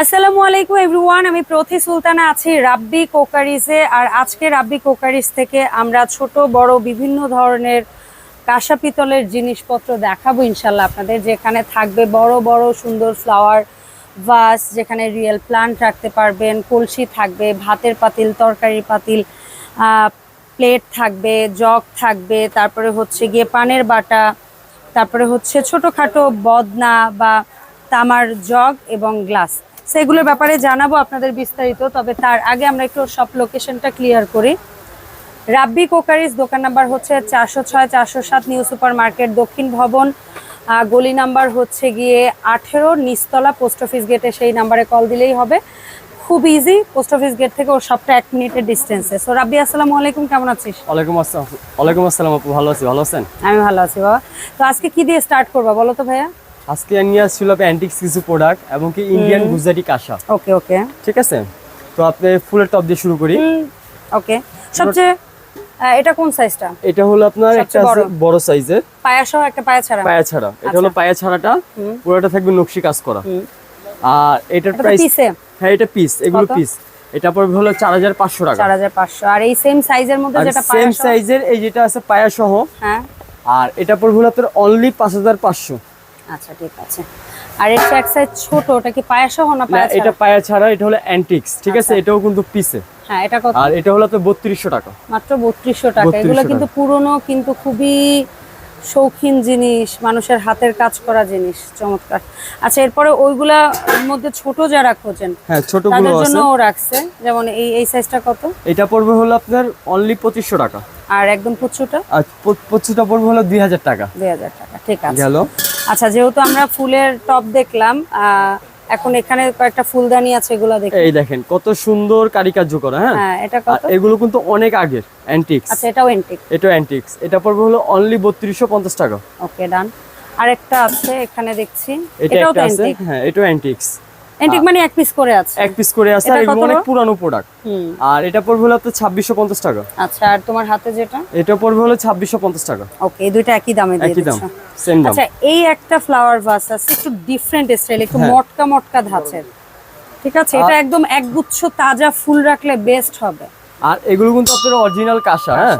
আসসালামু আলাইকুম এভরিওয়ান, আমি প্রথি সুলতানা আছি রাব্বি কোকারিজে, আর আজকে রাব্বি কোকারিজ থেকে আমরা ছোট, বড়, বিভিন্ন ধরনের কাঁসা পিতলের জিনিসপত্র দেখাবো ইনশাল্লাহ আপনাদের, যেখানে থাকবে বড় বড়, সুন্দর ফ্লাওয়ার ভাস যেখানে রিয়েল প্লান্ট রাখতে পারবেন, কলসি থাকবে, ভাতের পাতিল, তরকারির পাতিল প্লেট থাকবে, জগ থাকবে, তারপরে হচ্ছে গিয়ে পানের বাটা, তারপরে হচ্ছে ছোটোখাটো বদনা বা তামার জগ এবং গ্লাস। সেগুলোর ব্যাপারে জানাব আপনাদের বিস্তারিত তবে তার আগে আমরা একটু সব লোকেশনটা ক্লিয়ার করি। রাব্বি কোকারিস দোকান নাম্বার হচ্ছে চারশো ছয় চারশো সাত নিউ সুপার মার্কেট দক্ষিণ ভবন। গলি নাম্বার হচ্ছে গিয়ে আঠেরো নিচতলা পোস্ট অফিস গেটে সেই নাম্বারে কল দিলেই হবে। খুব ইজি পোস্ট অফিস গেট থেকে ওর সবটা এক মিনিটের ডিস্টেন্সে সো রাব্বি আসসালামু আলাইকুম কেমন আছিস? ওয়ালাইকুম আসসালাম ওয়ালাইকুম আসসালাম আপু ভালো আছি ভালো আছেন? আমি ভালো আছি বাবা। তো আজকে কি দিয়ে স্টার্ট করবা বলো তো ভাইয়া? আজকে নিয়ে আসছিল অ্যান্টিক্স কিছু প্রোডাক্ট এবং কি ইন্ডিয়ান গুজরাটি কাঁসা। ওকে ওকে। ঠিক আছে? তো আপনি ফুলের টপ দিয়ে শুরু করি। ওকে। সবচেয়ে এটা কোন সাইজটা এটা হলো আপনার একটা বড়। সাইজের পায়া সহ একটা পায়া ছাড়া পায়া ছাড়া। এটা হলো পায়া ছাড়াটা। পুরোটা থাকবে নকশি কাজ করা। আর এটার এটা প্রাইস হ্যাঁ এটা পিস এগুলো পিস এটা পড়বে হলো চার হাজার পাঁচশো টাকা। চার হাজার পাঁচশো। আর এই সেম সাইজের মধ্যে যেটা সেম পায়া সহ সাইজের এই যেটা আছে পায়া সহ হ্যাঁ। আর এটা পড়বে হলো আপনার অনলি পাঁচ হাজার পাঁচশো। আচ্ছা ঠিক আছে। আর এটা এক সাইজ ছোট ওটা কি পায়া সহ না পায়া এটা পায়া ছাড়া এটা হলো অ্যান্টিক্স ঠিক আছে? আচ্ছা। এটাও কিন্তু পিসে হ্যাঁ এটা কত? আর এটা হলো আপনার বত্রিশশো টাকা। মাত্র বত্রিশশো টাকা। 3200 এগুলো কিন্তু পুরনো কিন্তু খুবই শৌখিন জিনিস মানুষের হাতের কাজ করা জিনিস চমৎকার। আচ্ছা এরপরে ওইগুলা মধ্যে ছোট যারা খোঁজেন হ্যাঁ ছোটগুলো আছে জন্য ও রাখছে। যেমন এই এই সাইজটা কত? এটা পড়বে হলো আপনার অনলি পঁচিশশো টাকা। আর একদম পুচ্ছুটা আর প- পড়বে হলো দুই হাজার টাকা। দুই হাজার টাকা ঠিক আছে। গেল। আচ্ছা যেহেতু আমরা ফুলের টপ দেখলাম এখন এখানে কয়েকটা ফুলদানি আছে এগুলো দেখি। এই দেখেন কত সুন্দর কারিকার্য করা হ্যাঁ? হ্যাঁ এটা কত? এগুলো কিন্তু অনেক আগের অ্যান্টিক্স আচ্ছা এটাও এন্টিক এটা অ্যান্টিক্স এটা পড়বে হলো অনলি বত্রিশশো পঞ্চাশ টাকা। ওকে ডান আরেকটা আছে এখানে দেখছি। এটাও এন্টিক হ্যাঁ এটাও অ্যান্টিক্স এন্টিক মানে এক পিস করে আছে। এক পিস করে আছে আর এগুলো অনেক পুরানো প্রোডাক্ট আর এটা পড়বে হলো ছাব্বিশশো পঞ্চাশ টাকা। আচ্ছা আর তোমার হাতে যেটা? এটা পড়বে হলো ছাব্বিশশো পঞ্চাশ টাকা। ওকে এই দুইটা একই দামে দিয়ে দিচ্ছ। সেম দাম। আচ্ছা এই একটা ফ্লাওয়ার ভাস আছে একটু ডিফারেন্ট স্টাইল একটু হ্যাঁ। মটকা মটকা ধাঁচের। ঠিক আছে? এটা একদম একগুচ্ছ তাজা ফুল রাখলে বেস্ট হবে। আর এগুলো কিন্তু আপনার অরিজিনাল কাঁসা হ্যাঁ?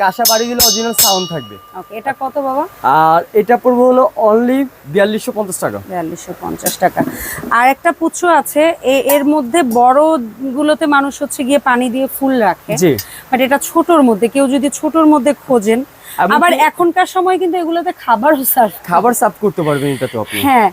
কাঁসা বাড়ি দিলে অরিজিনাল সাউন্ড থাকবে। ওকে এটা কত বাবা? আর এটা পড়বে হলো অনলি বিয়াল্লিশশো পঞ্চাশ টাকা। বিয়াল্লিশশো পঞ্চাশ টাকা। আর একটা পুচ্ছ আছে এর মধ্যে বড় গুলোতে মানুষ হচ্ছে গিয়ে পানি দিয়ে ফুল রাখে। জি। বাট এটা ছোটর মধ্যে কেউ যদি ছোটর মধ্যে খোঁজেন আবার এখনকার সময় কিন্তু এগুলোতে খাবার সার্ভ খাবার সার্ভ করতে পারবেন এটা তো আপনি। হ্যাঁ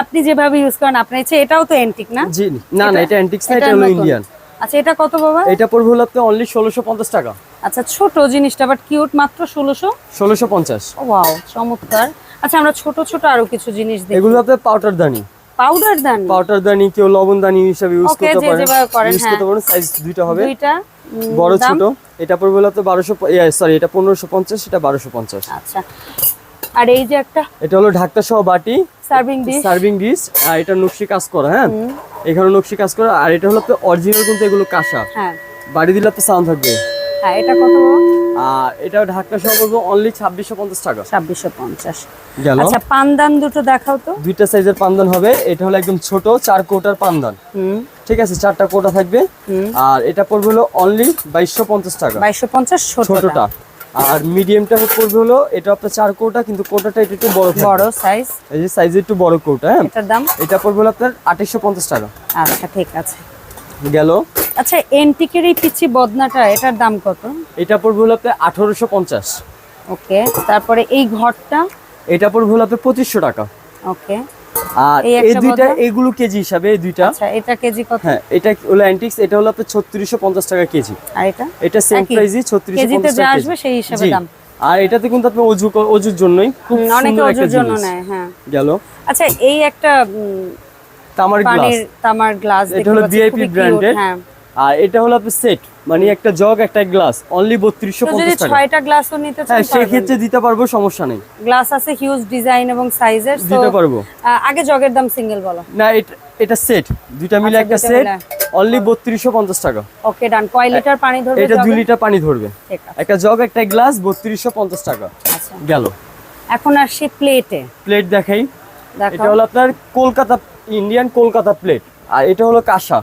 আপনি যেভাবে ইউজ করেন আপনার ইচ্ছে এটাও তো এন্টিক না? জি না না এটা অ্যান্টিক্স না এটা হলো ইন্ডিয়ান আচ্ছা এটা কত বাবা? এটা পড়বে হলো আপনি অনলি ষোলোশো পঞ্চাশ টাকা। আচ্ছা ছোট জিনিসটা বাট কিউট মাত্র ষোলোশো? ষোলোশো পঞ্চাশ। ওয়াও চমৎকার। আচ্ছা আমরা ছোট ছোট আরও কিছু জিনিস দেখি। এগুলো আপনার পাউডার দানি। পাউডার দান? পাউডার দানি কেউ লবণ দানি হিসাবে ইউজ করতে করেন, ইউজ হ্যাঁ। করতে পারেন সাইজ দুইটা হবে। দুইটা বড় ছোট। এটা পড়বে হলো আপনার বারোশো সরি এটা পনেরোশো পঞ্চাশ এটা বারোশো পঞ্চাশ। আচ্ছা। আর এই যে একটা এটা হলো ঢাকটা সহ বাটি। সার্ভিং ডিশ সার্ভিং ডিশ আর এটা নকশি কাজ করা হ্যাঁ? এখানে নকশি কাজ করা আর এটা হলো অরিজিনাল কিন্তু এগুলো কাঁসা। হ্যাঁ। বাড়ি দিলে আপনার সাউন্ড থাকবে। হ্যাঁ এটা কত আর এটা ঢাকটা সহ পড়বে অনলি ছাব্বিশশো পঞ্চাশ টাকা। ছাব্বিশশো পঞ্চাশ। গেল। আচ্ছা পানদান দুটো দেখাও তো। দুইটা সাইজের পানদান হবে। এটা হলো একদম ছোট চার কোটার পানদান। হুম। ঠিক আছে চারটা কোটা থাকবে। আর এটা পড়বে হলো অনলি বাইশশো পঞ্চাশ টাকা। বাইশশো পঞ্চাশ ছোটটা। ছোটটা। আর মিডিয়ামটা পড়বে হলো এটা আপনার চার কোটা কিন্তু কোটাটা এটা একটু বড়। বড় সাইজ এই যে সাইজে একটু বড় কোটা হ্যাঁ? এটার দাম? এটা পড়বে হলো আপনার আঠাশশো পঞ্চাশ টাকা। আচ্ছা ঠিক আছে। গেল? আচ্ছা এন্টিকের এই পিচি বদনাটা এটার দাম কত? এটা পড়বে হলো আপনার আঠারোশো পঞ্চাশ। ওকে তারপরে এই ঘরটা? এটা পড়বে হলো আপনার পঁচিশশো টাকা। ওকে। আর এই দুইটা এগুলো কেজি হিসাবে এই দুইটা। আচ্ছা এটা কেজি কত? হ্যাঁ এটা হলো অ্যান্টিক্স এটা হলো আপনার ছত্রিশশো পঞ্চাশ টাকা কেজি। আর এটা? এটা সেম? প্রাইসই ছত্রিশশো কেজিতে যা আসবে সেই হিসাবে দাম। আর এটাতে কিন্তু আপনি অজু অজুর জন্যই খুব অনেকে ওজুর জন্য নেয় হ্যাঁ। গেল। আচ্ছা এই একটা তামার গ্লাস তামার গ্লাস এটা হলো ভিআইপি branded। হ্যাঁ। আর এটা হলো আপনার সেট মানে একটা জগ একটা গ্লাস অনলি বত্রিশশো তো যদি পঞ্চাশ ছয়টা গ্লাসও নিতে চান হ্যাঁ সেক্ষেত্রে দিতে পারব সমস্যা নেই। গ্লাস আছে হিউজ ডিজাইন এবং সাইজের দিতে পারব। আগে জগের দাম সিঙ্গেল বলো। না এটা এটা সেট দুইটা মিলে আচ্ছা, একটা সেট অনলি বত্রিশশো পঞ্চাশ টাকা। ওকে ডান কয় লিটার পানি ধরবে এটা দুই লিটার পানি ধরবে। একটা জগ একটা গ্লাস বত্রিশশো পঞ্চাশ টাকা। আচ্ছা। গেল। এখন আসছি প্লেটে প্লেট দেখাই। দেখো এটা হলো আপনার কলকাতা ইন্ডিয়ান কলকাতা প্লেট আর এটা হলো কাঁসা।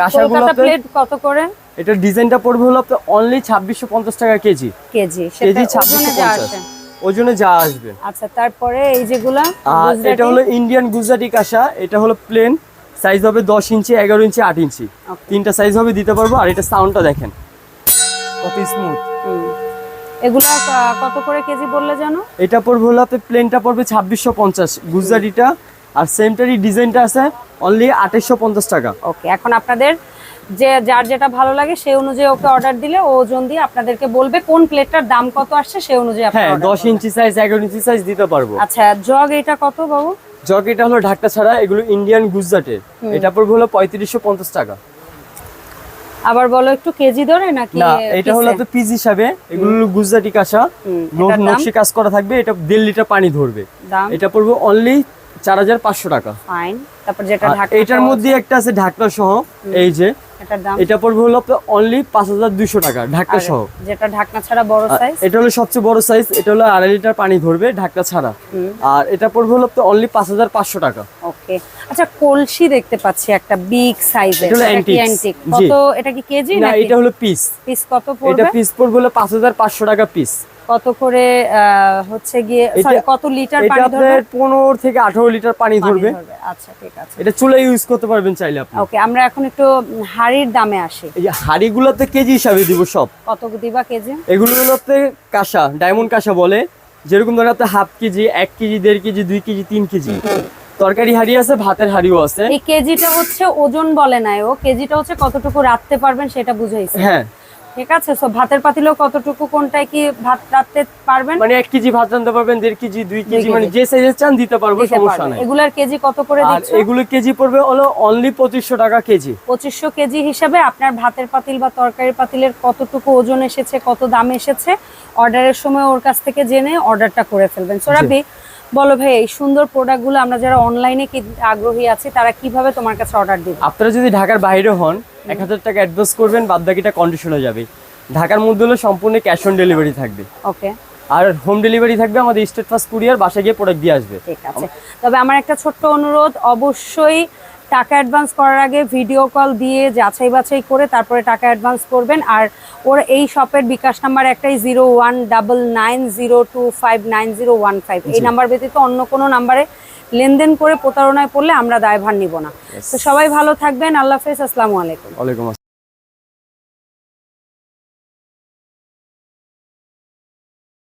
কাঁসাগুলো প্লেট কত করে? এটার ডিজাইনটা পড়বে হলো আপনার অনলি ছাব্বিশশো পঞ্চাশ টাকা কেজি। কেজি কেজি যা 2650 ওজনে যা আসবে। আচ্ছা তারপরে এই যেগুলা এটা হলো ইন্ডিয়ান গুজরাটি কাঁসা এটা হলো প্লেন সাইজ হবে দশ ইঞ্চি এগারো ইঞ্চি আট ইঞ্চি। Okay. তিনটা সাইজ হবে দিতে পারব আর এটা সাউন্ডটা দেখেন। কত স্মুথ এগুলা কত করে কেজি বললে জানো এটা পড়বে হলো প্লেনটা পড়বে ছাব্বিশশো পঞ্চাশ গুজরাটিটা। আর সেমটারই ডিজাইনটা আছে অনলি আঠাইশশো পঞ্চাশ টাকা। ওকে এখন আপনাদের যে যার যেটা ভালো লাগে সেই অনুযায়ী ওকে অর্ডার দিলে ওজন দিয়ে আপনাদেরকে বলবে কোন প্লেটটার দাম কত আসছে সেই অনুযায়ী হ্যাঁ order দশ করবেন। ইঞ্চি সাইজ এগারো ইঞ্চি সাইজ দিতে পারব। আচ্ছা জগ এটা কত বাবু? জগ এটা হলো ঢাকটা ছাড়া এগুলো ইন্ডিয়ান গুজরাটের এটা পড়বে হলো পঁয়ত্রিশশো পঞ্চাশ টাকা। আবার বলো একটু কেজি ধরে নাকি না এটা হলো? আপনার পিস হিসাবে এগুলো গুজরাটি ন- নকশি কাজ করা থাকবে এটা দেড় লিটার পানি ধরবে। এটা পড়বে অনলি চার হাজার পাঁচশো টাকা। ফাইন তারপর যেটা আর ঢাকা এটার মধ্যে একটা আছে ঢাকনা সহ এই যে। এটার দাম? এটা পড়বে হলো অনলি পাঁচ হাজার দুইশো টাকা ঢাকনা সহ। যেটা ঢাকনা ছাড়া বড় সাইজ এটা হলো সবচেয়ে বড় সাইজ এটা হলো আড়াই লিটার পানি ধরবে ঢাকনা ছাড়া। আর এটা পড়বে হলো অনলি পাঁচ হাজার পাঁচশো টাকা। ওকে আচ্ছা কলসি দেখতে পাচ্ছি একটা বিগ সাইজের এটা হলো অ্যান্টিক কত এটা কি কেজি না এটা হলো পিস পিস কত এটা পিস পড়বে হলো পাঁচ হাজার পাঁচশো টাকা পিস কত করে হচ্ছে গিয়ে সরি কত লিটার পানি ধরবে আপনার পনেরো থেকে আঠারো লিটার পানি ধরবে। আচ্ছা ঠিক আছে। এটা চুলে ইউজ করতে পারবেন চাইলে আপনি। ওকে আমরা এখন একটু হাড়ির দামে আসি। এই হাড়িগুলোতে কেজি হিসাবে দিব সব। কত দিবা কেজি? এগুলো হলো কাঁসা ডায়মন্ড কাঁসা বলে। যেরকম ধরেন আপনার হাফ কেজি এক কেজি দেড় কেজি দুই কেজি তিন কেজি। তরকারি হাড়ি আছে ভাতের হাড়িও আছে। এই কেজিটা হচ্ছে ওজন বলে নাই ও। কেজিটা হচ্ছে কতটুকু রাখতে পারবেন সেটা বুঝাইছে। হ্যাঁ ঠিক আছে সো ভাতের পাতিলেও কতটুকু কোনটায় কি ভাত রাখতে পারবেন? মানে এক কেজি ভাত রান্নতে পারবেন দেড় কেজি দুই কেজি কেজি। মানে যে সাইজের চান দিতে পারব সমস্যা নাই। এগুলার কেজি কত করে আর এগুলো কেজি পড়বে হলো অনলি পঁচিশশো টাকা কেজি। পঁচিশশো কেজি হিসাবে আপনার ভাতের পাতিল বা তরকারির পাতিলের কতটুকু ওজন এসেছে কত দাম এসেছে অর্ডারের সময় ওর কাছ থেকে জেনে অর্ডারটা করে ফেলবেন। সোরাবি বলো ভাই এই সুন্দর প্রোডাক্টগুলো আমরা যারা অনলাইনে আগ্রহী আছে তারা কীভাবে তোমার কাছে অর্ডার দিবে? আপনারা যদি ঢাকার বাইরে হন এক হাজার টাকা অ্যাডভান্স করবেন বাদ বাকিটা কন্ডিশন হয়ে যাবে। ঢাকার মধ্যে হলো সম্পূর্ণ ক্যাশ অন ডেলিভারি থাকবে। ওকে। আর হোম ডেলিভারি থাকবে আমাদের স্টেট ফার্স্ট কুরিয়ার বাসায় গিয়ে প্রোডাক্ট দিয়ে আসবে। ঠিক আছে। তবে আমার একটা ছোট্ট অনুরোধ অবশ্যই টাকা অ্যাডভান্স করার আগে ভিডিও কল দিয়ে যাচাই বাছাই করে তারপরে টাকা অ্যাডভান্স করবেন। আর ওর এই শপের বিকাশ নাম্বার একটাই zero one double nine zero two five nine zero one five. এই নাম্বার ব্যতীত অন্য কোনো নাম্বারে লেনদেন করে প্রতারণায় পড়লে আমরা দায়ভার নিব না। তো সবাই ভালো থাকবেন। আল্লাহ হাফেজ। আসসালামু আলাইকুম।